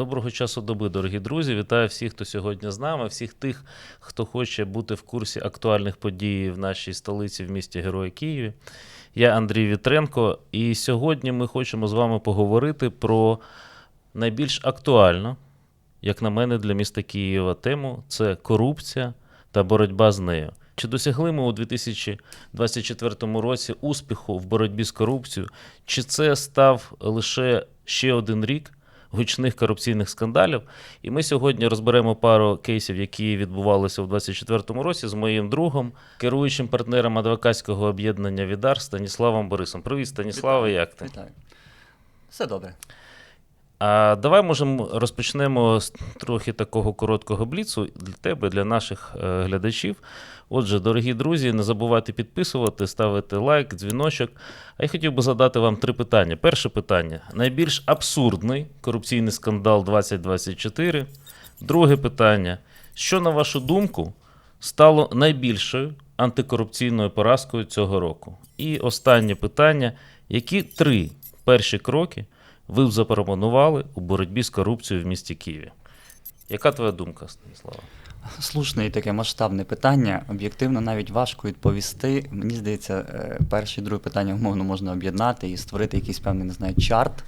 Доброго часу доби, дорогі друзі. Вітаю всіх, хто сьогодні з нами, всіх тих, хто хоче бути в курсі актуальних подій в нашій столиці в місті Герої Києві. Я Андрій Вітренко, і сьогодні ми хочемо з вами поговорити про найбільш актуальну, як на мене, для міста Києва тему це корупція та боротьба з нею. Чи досягли ми у 2024 році успіху в боротьбі з корупцією? Чи це став лише ще один рік гучних корупційних скандалів? І ми сьогодні розберемо пару кейсів, які відбувалися у 2024 році з моїм другом, керуючим партнером адвокатського об'єднання Відар Станіславом Борисом. Привіт, Станіславе, як ти? Вітаю. Все добре. А давай можемо розпочнемо з трохи такого короткого бліцу для тебе, для наших е, глядачів. Отже, дорогі друзі, не забувайте підписувати, ставити лайк, дзвіночок. А я хотів би задати вам три питання. Перше питання: найбільш абсурдний корупційний скандал 2024. Друге питання: що, на вашу думку, стало найбільшою антикорупційною поразкою цього року? І останнє питання: які три перші кроки ви б запропонували у боротьбі з корупцією в місті Києві? Яка твоя думка, Станіслава? Слушне і таке масштабне питання. Об'єктивно навіть важко відповісти. Мені здається, е, перше і друге питання умовно можна об'єднати і створити якийсь певний, не знаю, чарт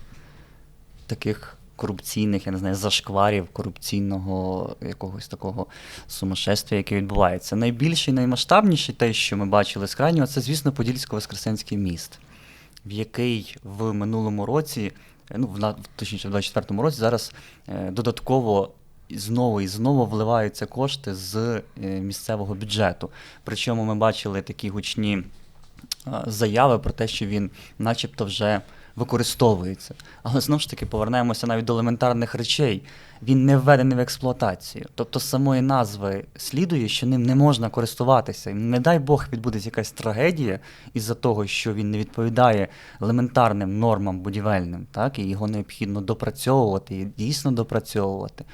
таких корупційних, я не знаю, зашкварів корупційного якогось такого сумасшествия, яке відбувається. Найбільший, наймасштабніший те, що ми бачили з крайнього, це, звісно, Подільсько-Воскресенський міст, в який в минулому році, ну, в точніше, в 2024 році зараз е, додатково знову і знову вливаються кошти з е, місцевого бюджету. Причому ми бачили такі гучні заяви про те, що він начебто вже використовується. Але знову ж таки повернемося навіть до елементарних речей. Він не введений в експлуатацію. Тобто самої назви слідує, що ним не можна користуватися. Не дай Бог відбудеться якась трагедія із-за того, що він не відповідає елементарним нормам будівельним, так, і його необхідно допрацьовувати, і дійсно допрацьовувати.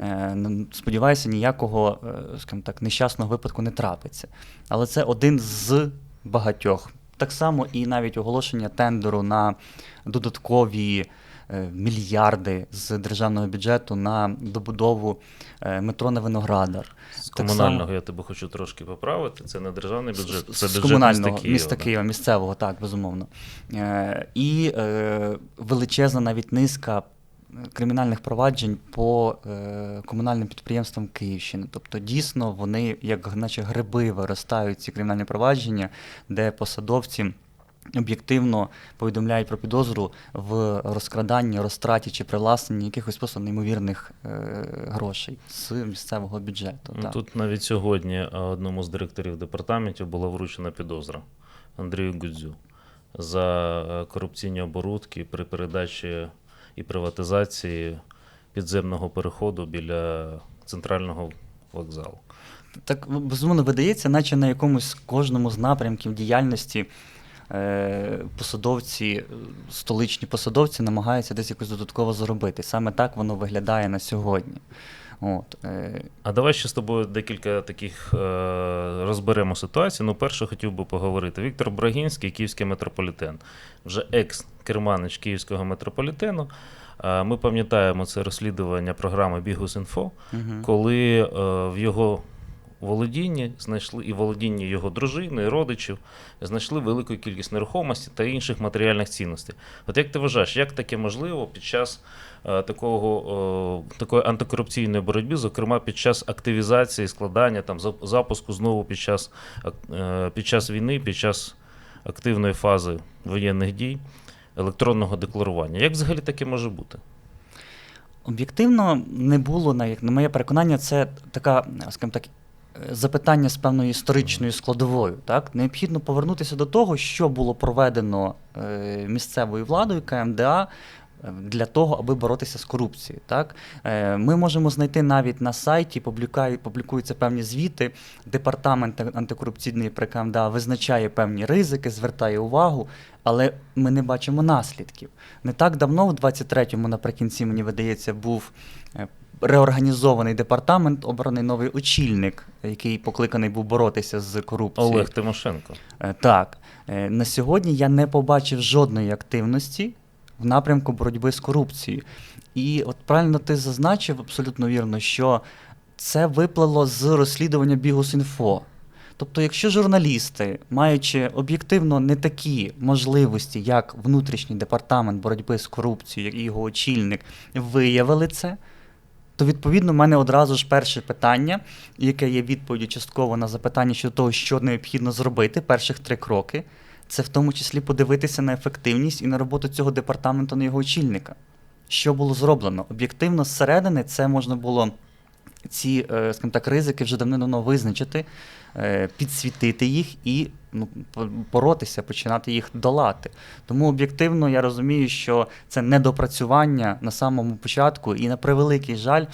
Е, Сподіваюся, ніякого, е, скажімо так, нещасного випадку не трапиться. Але це один з багатьох. Так само і навіть оголошення тендеру на додаткові е, мільярди з державного бюджету на добудову е, метро на Виноградар. З Так комунального само- я тебе хочу трошки поправити. Це не державний бюджет, це з бюджет комунального міста Києва. міста. Києва, місцевого, так, безумовно. Е, і величезна навіть низка кримінальних проваджень по е, комунальним підприємствам Київщини. Тобто, дійсно, вони, як наче гриби, виростають ці кримінальні провадження, де посадовці. Об'єктивно повідомляють про підозру в розкраданні, розтраті чи привласненні якихось просто неймовірних е, грошей з місцевого бюджету. Ну, так. Тут навіть сьогодні е, одному з директорів департаментів була вручена підозра Андрію Гудзю за е, корупційні оборудки при передачі і приватизації підземного переходу біля центрального вокзалу. Так безумовно видається, наче на якомусь кожному з напрямків діяльності е, посадовці, столичні посадовці намагаються десь якось додатково заробити. Саме так воно виглядає на сьогодні. От, е, А давай ще з тобою декілька таких е, розберемо ситуацій. Ну, перше хотів би поговорити. Віктор Брагінський, Київський метрополітен, вже екс-керманич Київського метрополітену. Е, ми пам'ятаємо це розслідування програми Бігус.Інфо, угу. коли е, в його володінні знайшли і володінні його дружини, і родичів, знайшли велику кількість нерухомості та інших матеріальних цінностей. От як ти вважаєш, як таке можливо під час е, такого, е, такої антикорупційної боротьби, зокрема під час активізації, складання, там, запуску знову під час, е, під час війни, під час активної фази воєнних дій, електронного декларування? Як взагалі таке може бути? Об'єктивно не було, на, моє переконання, це така, скажімо так, запитання з певною історичною складовою. Так? Необхідно повернутися до того, що було проведено е, місцевою владою КМДА е, для того, аби боротися з корупцією. Так? Е, Ми можемо знайти навіть на сайті, публікуються певні звіти. Департамент антикорупційної КМДА визначає певні ризики, звертає увагу, але ми не бачимо наслідків. Не так давно, в 23-му, наприкінці, мені видається, був е, реорганізований департамент, обраний новий очільник, який покликаний був боротися з корупцією. Олег Тимошенко. Е, Так, Е, на сьогодні я не побачив жодної активності в напрямку боротьби з корупцією. І от правильно ти зазначив абсолютно вірно, що це виплило з розслідування Бігус.Інфо. Тобто, якщо журналісти, маючи об'єктивно не такі можливості, як внутрішній департамент боротьби з корупцією, як і його очільник, виявили це, то відповідно в мене одразу ж перше питання, яке є відповіддю частково на запитання щодо того, що необхідно зробити, перших три кроки, це в тому числі подивитися на ефективність і на роботу цього департаменту на його очільника. Що було зроблено? Об'єктивно, зсередини це можна було ці, е, скажімо так, ризики вже давним-давно визначити, е, підсвітити їх і ну, боротися, починати їх долати. Тому об'єктивно я розумію, що це недопрацювання на самому початку, і на превеликий жаль, е,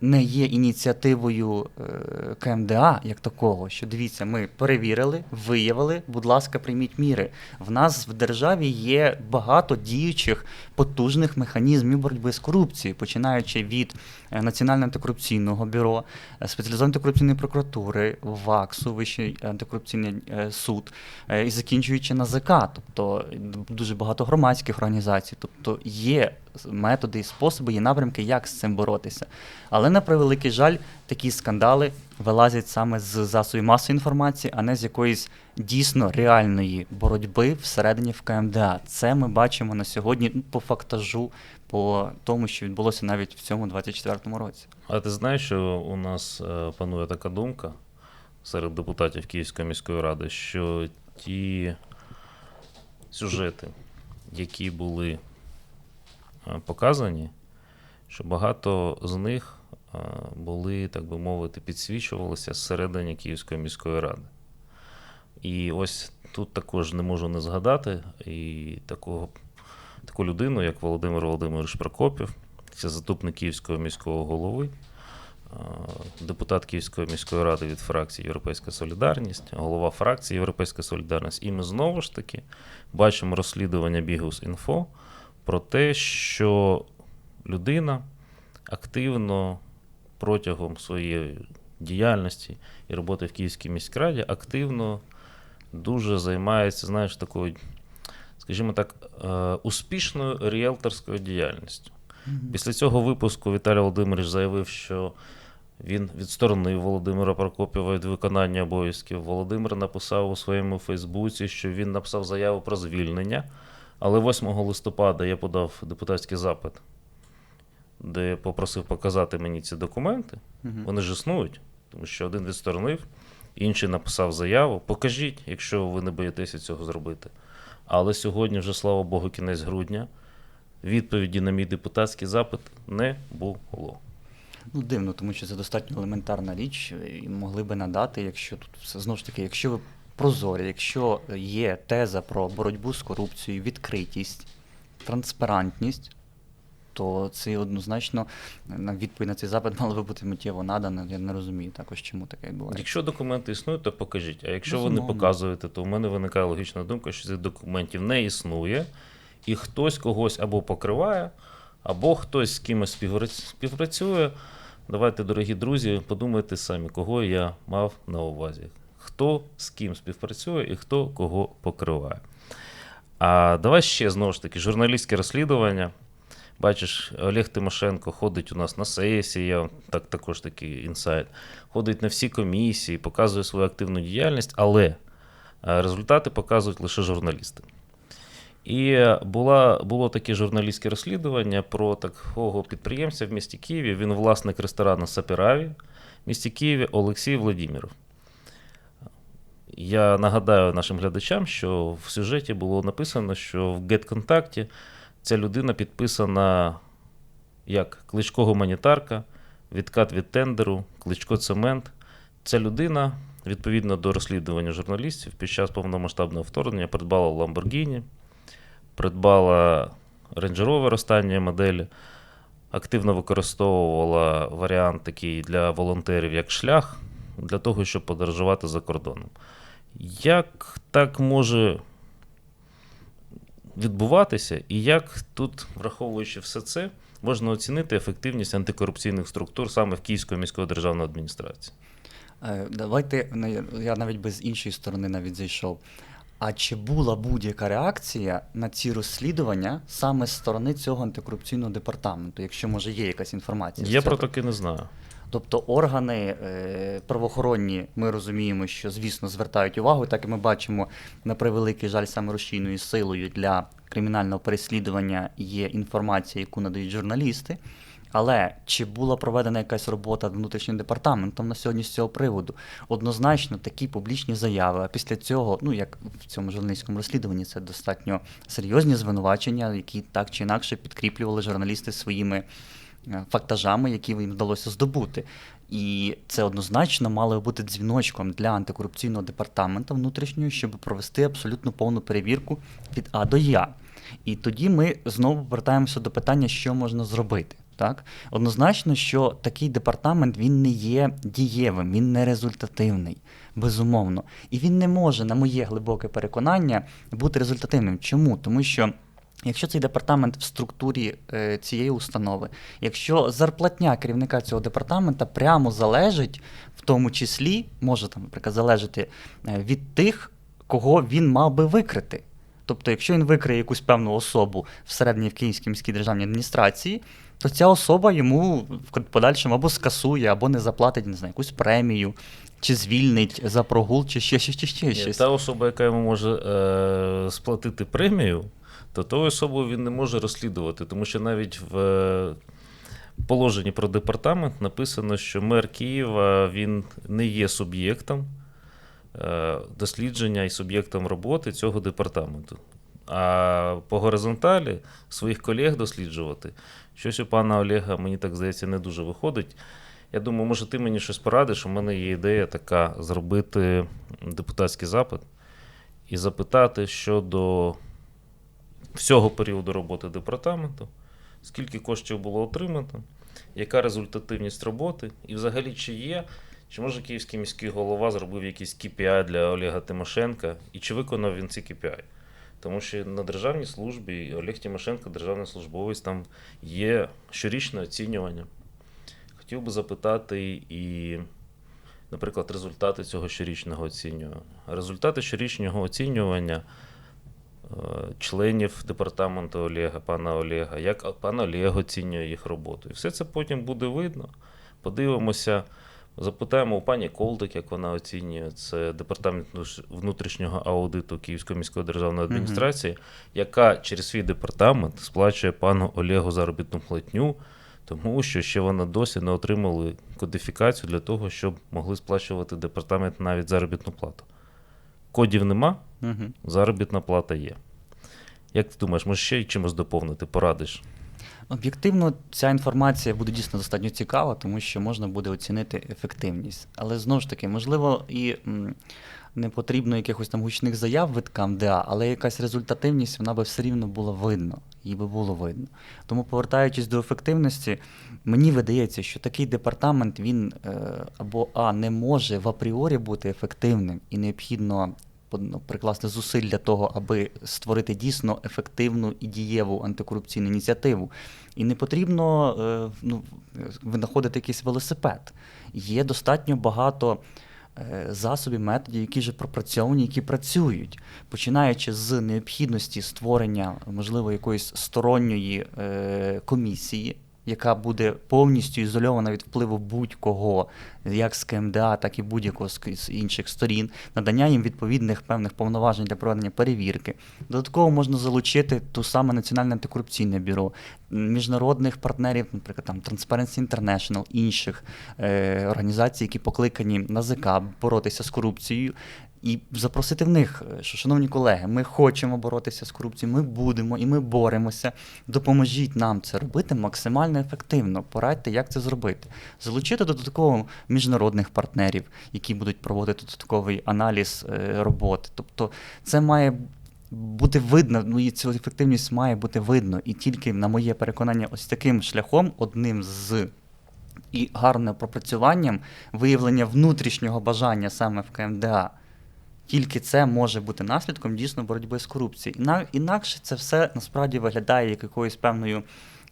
не є ініціативою е, КМДА як такого, що дивіться, ми перевірили, виявили, будь ласка, прийміть міри. В нас в державі є багато діючих потужних механізмів боротьби з корупцією, починаючи від е, Національного антикорупційного бюро, е, спеціалізованої антикорупційної прокуратури, ВАКСу, Вищий антикорупційний е, суд, е, і закінчуючи НАЗК, тобто дуже багато громадських організацій. Тобто є методи і способи, є напрямки, як з цим боротися. Але на превеликий жаль, такі скандали вилазять саме з засобів масової інформації, а не з якоїсь дійсно реальної боротьби всередині в КМДА. Це ми бачимо на сьогодні ну, по фактажу, по тому, що відбулося навіть в цьому 24-му році. А ти знаєш, що у нас е, панує така думка серед депутатів Київської міської ради, що ті сюжети, які були показані, що багато з них е, були, так би мовити, підсвічувалися зсередині Київської міської ради. І ось тут також не можу не згадати і такого, таку людину, як Володимир Володимирович Прокопів, це заступник Київського міського голови, е, депутат Київської міської ради від фракції Європейська Солідарність, голова фракції Європейська Солідарність. І ми знову ж таки бачимо розслідування Бігус Інфо про те, що людина активно протягом своєї діяльності і роботи в Київській міськраді активно дуже займається, знаєш, такою, скажімо так, е, успішною ріелторською діяльністю. Після цього випуску Віталій Володимирович заявив, що він відсторонив Володимира Прокопєва від виконання обов'язків. Володимир написав у своєму Фейсбуці, що він написав заяву про звільнення. Але 8 листопада я подав депутатський запит, де попросив показати мені ці документи. Мгм. Вони ж існують, тому що один відсторонив, інший написав заяву. Покажіть, якщо ви не боїтеся цього зробити. Але сьогодні, вже слава Богу, кінець грудня. Відповіді на мій депутатський запит не було. Ну, дивно, тому що це достатньо елементарна річ, і могли би надати, якщо тут все знову ж таки, якщо ви прозорі, якщо є теза про боротьбу з корупцією, відкритість, транспарантність, то це однозначно на відповідь на цей запит мало би бути миттєво надано. Я не розумію також, чому таке відбувається. Якщо документи існують, то покажіть. А якщо ви не показуєте, то в мене виникає логічна думка, що цих документів не існує, і хтось когось або покриває, або хтось з кимось співпрацює. Давайте, дорогі друзі, подумайте самі, кого я мав на увазі. Хто з ким співпрацює і хто кого покриває. А давай ще знову ж таки журналістське розслідування. Бачиш, Олег Тимошенко ходить у нас на сесії, я так, також такий інсайт. Ходить на всі комісії, показує свою активну діяльність, але е, результати показують лише журналісти. І була, було таке журналістське розслідування про такого підприємця в місті Києві. Він власник ресторану Сапіраві в місті Києві Олексій Владіміров. Я нагадаю нашим глядачам, що в сюжеті було написано, що в GetContact ця людина підписана як Кличко гуманітарка, відкат від тендеру, Кличко цемент. Ця людина, відповідно до розслідування журналістів, під час повномасштабного вторгнення придбала Lamborghini, придбала Range Rover останньої моделі, активно використовувала варіант такий для волонтерів як шлях для того, щоб подорожувати за кордоном. Як так може відбуватися, і як тут, враховуючи все це, можна оцінити ефективність антикорупційних структур саме в Київської міської державної адміністрації? Е, Давайте ну, я- я навіть без іншої сторони навіть зайшов. А чи була будь-яка реакція на ці розслідування саме з сторони цього антикорупційного департаменту, якщо може є якась інформація? Я про таке не знаю. Тобто органи е, правоохоронні, ми розуміємо, що звісно звертають увагу, так і ми бачимо на превеликий жаль саме рушійною силою для кримінального переслідування є інформація, яку надають журналісти. Але чи була проведена якась робота внутрішнім департаментом на сьогодні з цього приводу? Однозначно, такі публічні заяви. А після цього, ну як в цьому журналістському розслідуванні, це достатньо серйозні звинувачення, які так чи інакше підкріплювали журналісти своїми фактажами, які їм вдалося здобути. І це однозначно мало бути дзвіночком для антикорупційного департаменту внутрішнього, щоб провести абсолютно повну перевірку від А до Я. І тоді ми знову повертаємося до питання, що можна зробити. Так? Однозначно, що такий департамент він не є дієвим, він не результативний, безумовно. І він не може, на моє глибоке переконання, бути результативним. Чому? Тому що. Якщо цей департамент в структурі е, цієї установи, якщо зарплатня керівника цього департамента прямо залежить, в тому числі може там, наприклад, залежати е, від тих, кого він мав би викрити. Тобто, якщо він викриє якусь певну особу всередині в Київській міській державній адміністрації, то ця особа йому в подальшому або скасує, або не заплатить не знаю, якусь премію, чи звільнить за прогул, чи ще, ще, ще, ще щось. Та особа, яка йому може е, сплатити премію, то ту особу він не може розслідувати, тому що навіть в е, положенні про департамент написано, що мер Києва він не є суб'єктом е, дослідження і суб'єктом роботи цього департаменту. А по горизонталі своїх колег досліджувати. Щось у пана Олега, мені так здається, не дуже виходить. Я думаю, може, ти мені щось порадиш. У мене є ідея така зробити депутатський запит і запитати щодо всього періоду роботи департаменту, скільки коштів було отримано, яка результативність роботи, і взагалі чи є, чи може київський міський голова зробив якийсь KPI для Олега Тимошенка, і чи виконав він ці KPI? Тому що на державній службі Олег Тимошенко, державний службовець, там є щорічне оцінювання. Хотів би запитати і, наприклад, результати цього щорічного оцінювання. Результати щорічного оцінювання членів департаменту Олега, пана Олега, як пан Олег оцінює їх роботу. І все це потім буде видно. Подивимося, запитаємо у пані Колдик, як вона оцінює. Це департамент внутрішнього аудиту Київської міської державної адміністрації, яка через свій департамент сплачує пану Олегу заробітну платню. Тому що ще вона досі не отримали кодифікацію для того, щоб могли сплачувати департамент навіть заробітну плату. Кодів нема, угу. заробітна плата є. Як ти думаєш, може ще чимось доповнити, порадиш? Об'єктивно, ця інформація буде дійсно достатньо цікава, тому що можна буде оцінити ефективність. Але знову ж таки, можливо, і не потрібно якихось там гучних заяв від КМДА, але якась результативність вона би все рівно була видно. Її би було видно. Тому, повертаючись до ефективності, мені видається, що такий департамент він е, або А не може в апріорі бути ефективним і необхідно ну, прикласти зусиль для того, аби створити дійсно ефективну і дієву антикорупційну ініціативу. І не потрібно е, ну, винаходити якийсь велосипед. Є достатньо багато е, засобів, методів, які вже пропрацьовані, які працюють, починаючи з необхідності створення, можливо, якоїсь сторонньої е, комісії. Яка буде повністю ізольована від впливу будь-кого, як з КМДА, так і будь-якого з інших сторін, надання їм відповідних певних повноважень для проведення перевірки. Додатково можна залучити ту саме Національне антикорупційне бюро, міжнародних партнерів, наприклад, там Transparency International, інших е, організацій, які покликані НАЗК боротися з корупцією. І запросити в них, що, шановні колеги, ми хочемо боротися з корупцією, ми будемо і ми боремося. Допоможіть нам це робити максимально ефективно. Порадьте, як це зробити. Залучити додатково міжнародних партнерів, які будуть проводити додатковий аналіз е, роботи. Тобто, це має бути видно, ну і цю ефективність має бути видно. І тільки, на моє переконання, ось таким шляхом, одним з і гарним пропрацюванням виявлення внутрішнього бажання саме в КМДА. Тільки це може бути наслідком дійсно боротьби з корупцією. Іна- Інакше це все насправді виглядає як якоюсь певною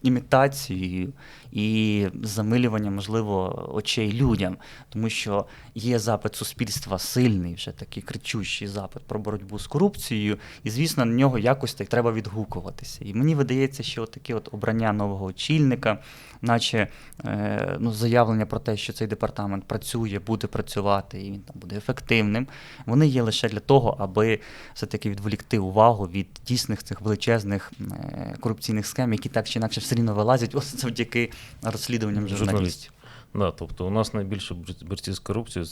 імітацією і замилюванням, можливо, очей людям, тому що є запит суспільства сильний, вже такий кричущий запит про боротьбу з корупцією, і, звісно, на нього якось так треба відгукуватися. І мені видається, що таке от обрання нового очільника, наче е, ну, заявлення про те, що цей департамент працює, буде працювати і він там буде ефективним, вони є лише для того, аби все-таки відволікти увагу від дійсних цих величезних е, корупційних схем, які так чи інакше все рівно вилазять ось завдяки розслідуванням журналістів. Да, тобто у нас найбільше борці з корупцією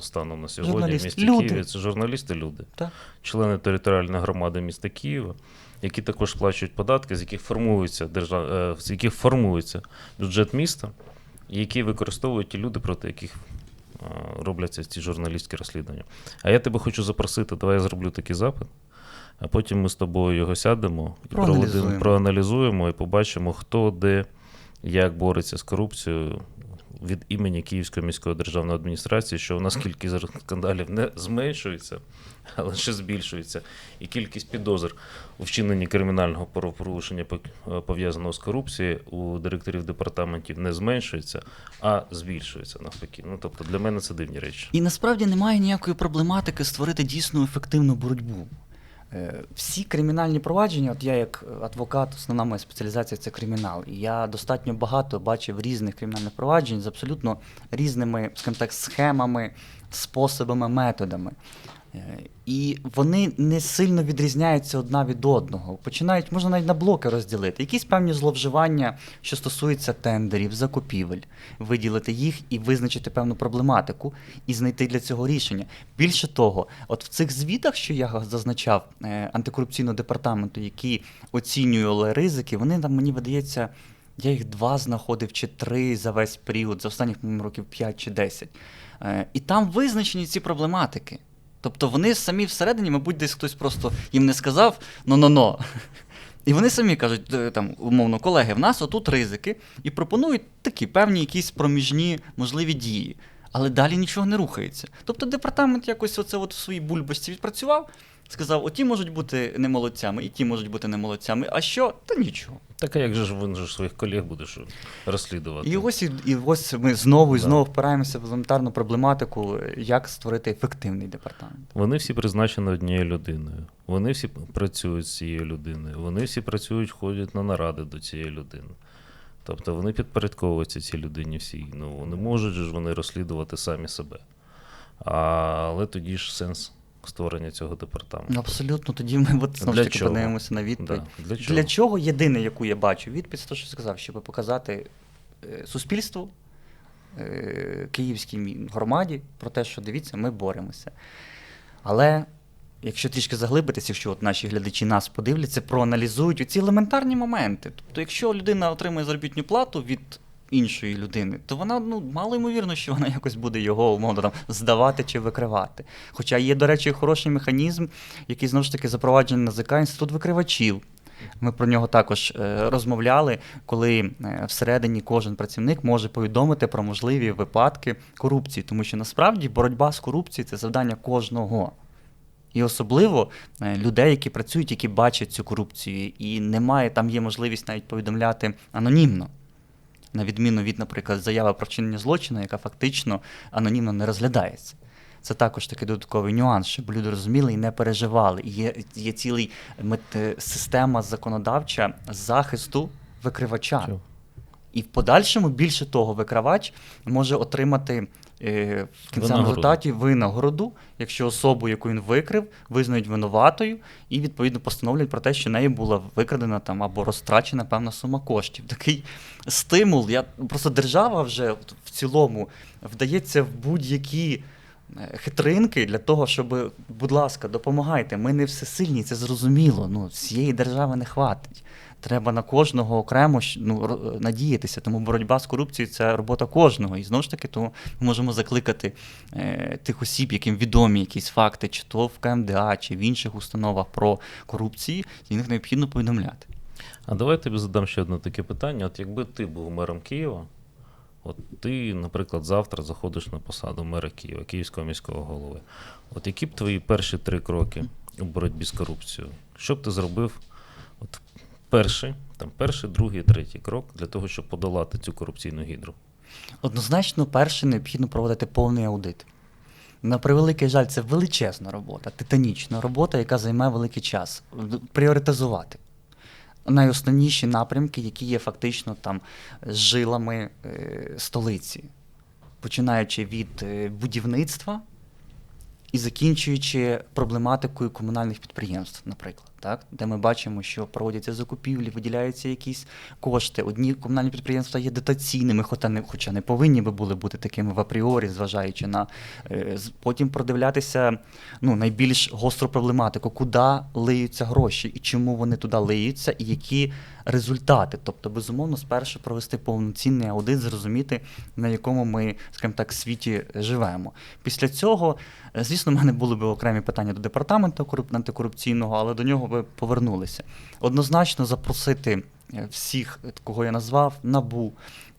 станом на сьогодні в місті Люди. Києві це журналісти, люди, Так. члени територіальної громади міста Києва, які також сплачують податки, з яких формується держав... е, з яких формується бюджет міста, і які використовують ті люди, проти яких е, робляться ці журналістські розслідування. А я тебе хочу запросити, давай я зроблю такий запит. А потім ми з тобою його сядемо і Проаналізуємо. проведемо, проаналізуємо і побачимо, хто де як бореться з корупцією від імені Київської міської державної адміністрації, що у нас кількість скандалів не зменшується, а лише збільшується. І кількість підозр у вчиненні кримінального правопорушення е, пов'язаного з корупцією у директорів департаментів не зменшується, а збільшується навпаки. Ну тобто для мене це дивні речі. І насправді немає ніякої проблематики створити дійсно ефективну боротьбу. Е, Всі кримінальні провадження, от я як адвокат, основна моя спеціалізація це кримінал. І я достатньо багато бачив різних кримінальних проваджень з абсолютно різними, скажімо так, схемами, способами, методами. Е, І вони не сильно відрізняються одна від одного. Починають, можна навіть на блоки розділити. Якісь певні зловживання, що стосуються тендерів, закупівель, виділити їх і визначити певну проблематику і знайти для цього рішення. Більше того, от в цих звітах, що я зазначав е, антикорупційного департаменту, які оцінювали ризики, вони там мені видається. Я їх два знаходив чи три за весь період, за останніх років 5 чи 10. Е, І там визначені ці проблематики. Тобто вони самі всередині, мабуть, десь хтось просто їм не сказав но-но-но. І вони самі кажуть, е, там, умовно, колеги, в нас отут ризики, і пропонують такі певні якісь проміжні можливі дії. Але далі нічого не рухається. Тобто департамент якось оце от в своїй бульбості відпрацював, сказав, оті можуть бути не молодцями, і ті можуть бути не молодцями. А що? Та нічого. Так а як же ж він же ж своїх колег будеш розслідувати? І ось, і, і ось ми знову і Да. знову впираємося в елементарну проблематику, як створити ефективний департамент. Вони всі призначені однією людиною. Вони всі працюють з цією людиною. Вони всі працюють, ходять на наради до цієї людини. Тобто вони підпорядковуються цій людині всій. Ну, не можуть ж вони розслідувати самі себе. А, але тоді ж сенс створення цього департаменту. Ну, Абсолютно, тоді ми от, знову ж таки чого? подивимося на відповідь. Да. Для чого? Для чого єдине, яку я бачу, відповідь це те, що сказав, щоб показати е, суспільству, е, київській громаді про те, що дивіться, ми боремося. Але якщо трішки заглибитися, якщо от наші глядачі нас подивляться, проаналізують ці елементарні моменти. Тобто, якщо людина отримує заробітну плату від іншої людини, то вона ну мало ймовірно, що вона якось буде його умовно там здавати чи викривати. Хоча є, до речі, хороший механізм, який знову ж таки запроваджений НАЗК, інститут викривачів. Ми про нього також е, розмовляли, коли е, всередині кожен працівник може повідомити про можливі випадки корупції, тому що насправді боротьба з корупцією це завдання кожного. І особливо е, людей, які працюють, які бачать цю корупцію, і немає, там є можливість навіть повідомляти анонімно. На відміну від, наприклад, заяви про вчинення злочину, яка фактично анонімно не розглядається. Це також такий додатковий нюанс, щоб люди розуміли і не переживали. І є, є ціла система законодавча захисту викривача. Чого? І в подальшому, більше того, викривач може отримати е, в кінцевому результаті винагороду, якщо особу, яку він викрив, визнають винуватою, і відповідно постановлять про те, що нею була викрадена там або розтрачена певна сума коштів. Такий стимул. Я просто держава вже в цілому вдається в будь-які. е, Хитринки для того, щоб, будь ласка, допомагайте. Ми не всесильні, це зрозуміло. Ну, всієї держави не хватить. Треба на кожного окремо ну, надіятися. Тому боротьба з корупцією це робота кожного. І знову ж таки, тому ми можемо закликати е, тих осіб, яким відомі якісь факти, чи то в КМДА, чи в інших установах про корупцію, і них необхідно повідомляти. А давай я тобі задам ще одне таке питання. От якби ти був мером Києва, от ти, наприклад, завтра заходиш на посаду мера Києва, Київського міського голови. От які б твої перші три кроки у боротьбі з корупцією? Що б ти зробив от перший, там перший, другий, третій крок для того, щоб подолати цю корупційну гідру? Однозначно, перше необхідно проводити повний аудит. На превеликий жаль, це величезна робота, титанічна робота, яка займе великий час. Пріоритизувати найосновніші напрямки, які є фактично там жилами е, столиці, починаючи від е, будівництва і закінчуючи проблематикою комунальних підприємств, наприклад, так? де ми бачимо, що проводяться закупівлі, виділяються якісь кошти. Одні комунальні підприємства є дотаційними, хоча не, хоча не повинні би були бути такими в апріорі, зважаючи на е, потім продивлятися ну, найбільш гостру проблематику, куди лиються гроші і чому вони туди лиються, і які результати. Тобто, безумовно, спершу провести повноцінний аудит, зрозуміти, на якому ми, скажімо так, світі живемо. Після цього, е, звісно, в мене були б окремі питання до департаменту антикорупційного, але до нього би повернулися. Однозначно запросити е, всіх, кого я назвав, набу.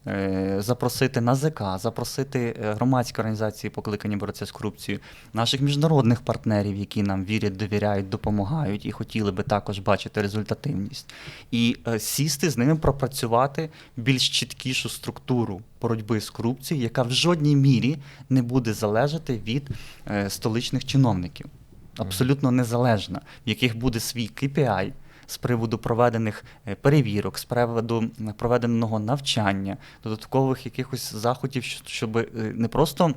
е, Запросити НАЗК, запросити е, громадські організації, покликані боротися з корупцією, наших міжнародних партнерів, які нам вірять, довіряють, допомагають і хотіли би також бачити результативність, і сісти з ними пропрацювати більш чіткішу структуру боротьби з корупцією, яка в жодній мірі не буде залежати від столичних чиновників. Абсолютно незалежна, в яких буде свій KPI з приводу проведених е, перевірок, з приводу проведеного навчання, додаткових якихось заходів, щоб е, не просто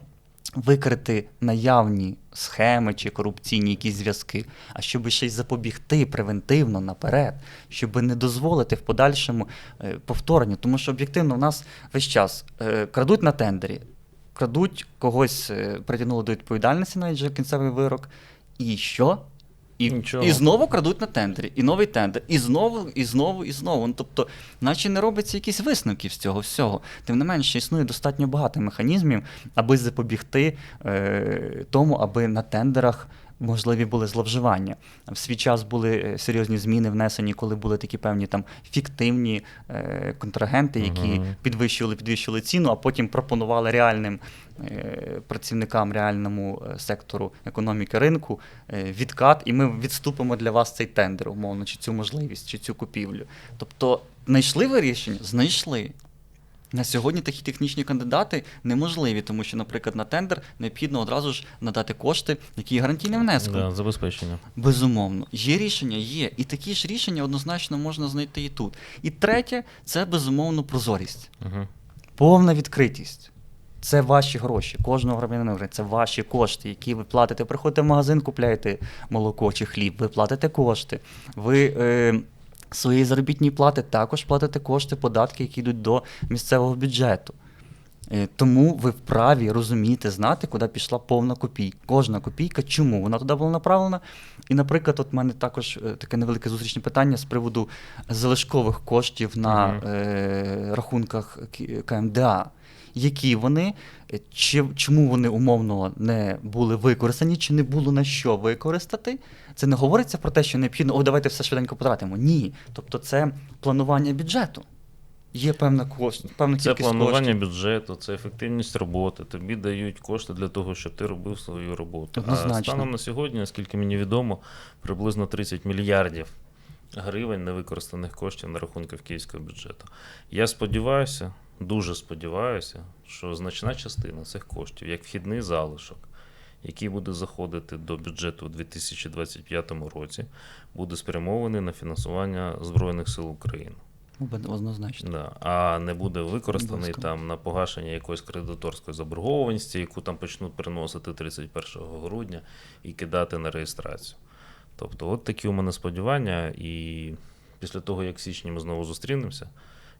викрити наявні схеми чи корупційні якісь зв'язки, а щоб ще й запобігти превентивно наперед, щоб не дозволити в подальшому е, повторенню. Тому що об'єктивно в нас весь час крадуть на тендері, крадуть когось, притягнули до відповідальності навіть вже кінцевий вирок. І що? І, Нічого. і знову крадуть на тендері, і новий тендер, і знову, і знову, і знову. Ну, тобто, наче не робиться якісь висновки з цього всього. Тим не менше, існує достатньо багато механізмів, аби запобігти е, тому, аби на тендерах можливі були зловживання. В свій час були е, серйозні зміни внесені, коли були такі певні там фіктивні е, контрагенти, які Мгм. підвищували, підвищували ціну, а потім пропонували реальним е, працівникам реальному сектору економіки ринку відкат, і ми відступимо для вас цей тендер, умовно, чи цю можливість, чи цю купівлю. Тобто, знайшли ви рішення? Знайшли. На сьогодні такі технічні кандидати неможливі, тому що, наприклад, на тендер необхідно одразу ж надати кошти, які є гарантійним внеском. Да, забезпечення. Безумовно, є рішення, є. І такі ж рішення однозначно можна знайти і тут. І третє це безумовно прозорість, Угу. повна відкритість. Це ваші гроші, кожного громадянина, це ваші кошти, які ви платите. Приходите в магазин, купляєте молоко чи хліб, ви платите кошти. Ви е, своєї заробітні плати також платите кошти, податки, які йдуть до місцевого бюджету. Е, Тому ви вправі розуміти, знати, куди пішла повна копійка. Кожна копійка, чому вона туди була направлена. І, наприклад, от в мене також е, таке невелике зустрічне питання з приводу залишкових коштів на Мгм. е, рахунках КМДА. Які вони, чи, чому вони умовно не були використані, чи не було на що використати? Це не говориться про те, що необхідно, о, давайте все швиденько потратимо. Ні. Тобто це планування бюджету. Є певна кост, певна Це планування коштів. бюджету, це ефективність роботи. Тобі дають кошти для того, щоб ти робив свою роботу. А станом на сьогодні, наскільки мені відомо, приблизно 30 мільярдів гривень невикористаних коштів на рахунках київського бюджету. Я сподіваюся, дуже сподіваюся, що значна частина цих коштів, як вхідний залишок, який буде заходити до бюджету у 2025 році, буде спрямований на фінансування Збройних сил України. Ну, Однозначно. Да, а не буде використаний там на погашення якоїсь кредиторської заборгованості, яку там почнуть приносити 31 грудня і кидати на реєстрацію. Тобто, от такі у мене сподівання, і після того, як в січні ми знову зустрінемося,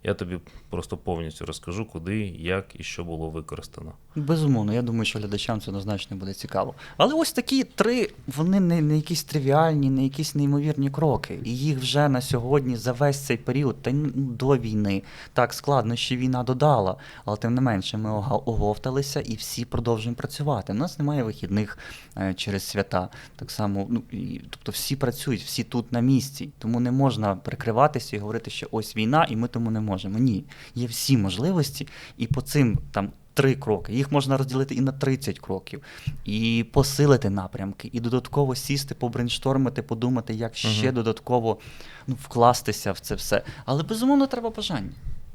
я тобі просто повністю розкажу, куди, як і що було використано. Безумовно, я думаю, що глядачам це однозначно буде цікаво. Але ось такі три, вони не, не якісь тривіальні, не якісь неймовірні кроки. І їх вже на сьогодні за весь цей період, та до війни, так складно, що війна додала. Але тим не менше, ми оговталися і всі продовжуємо працювати. У нас немає вихідних е, через свята. Так само, ну і, тобто всі працюють, всі тут на місці. Тому не можна прикриватися і говорити, що ось війна, і ми тому не можемо. Ні, є всі можливості, і по цим там три кроки. Їх можна розділити і на 30 кроків, і посилити напрямки, і додатково сісти, побрейнштормити, подумати, як ще Мгм. додатково ну, вкластися в це все. Але безумовно треба бажання.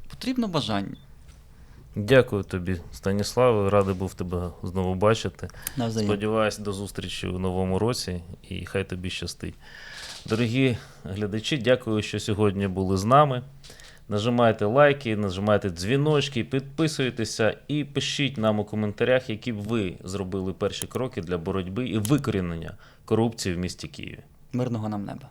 Потрібно бажання. Дякую тобі, Станіславе. Радий був тебе знову бачити. Навзаєм. Сподіваюсь, до зустрічі у новому році і хай тобі щастить. Дорогі глядачі, дякую, що сьогодні були з нами. Нажимайте лайки, нажимайте дзвіночки, підписуйтеся і пишіть нам у коментарях, які б ви зробили перші кроки для боротьби і викорінення корупції в місті Києві. Мирного нам неба.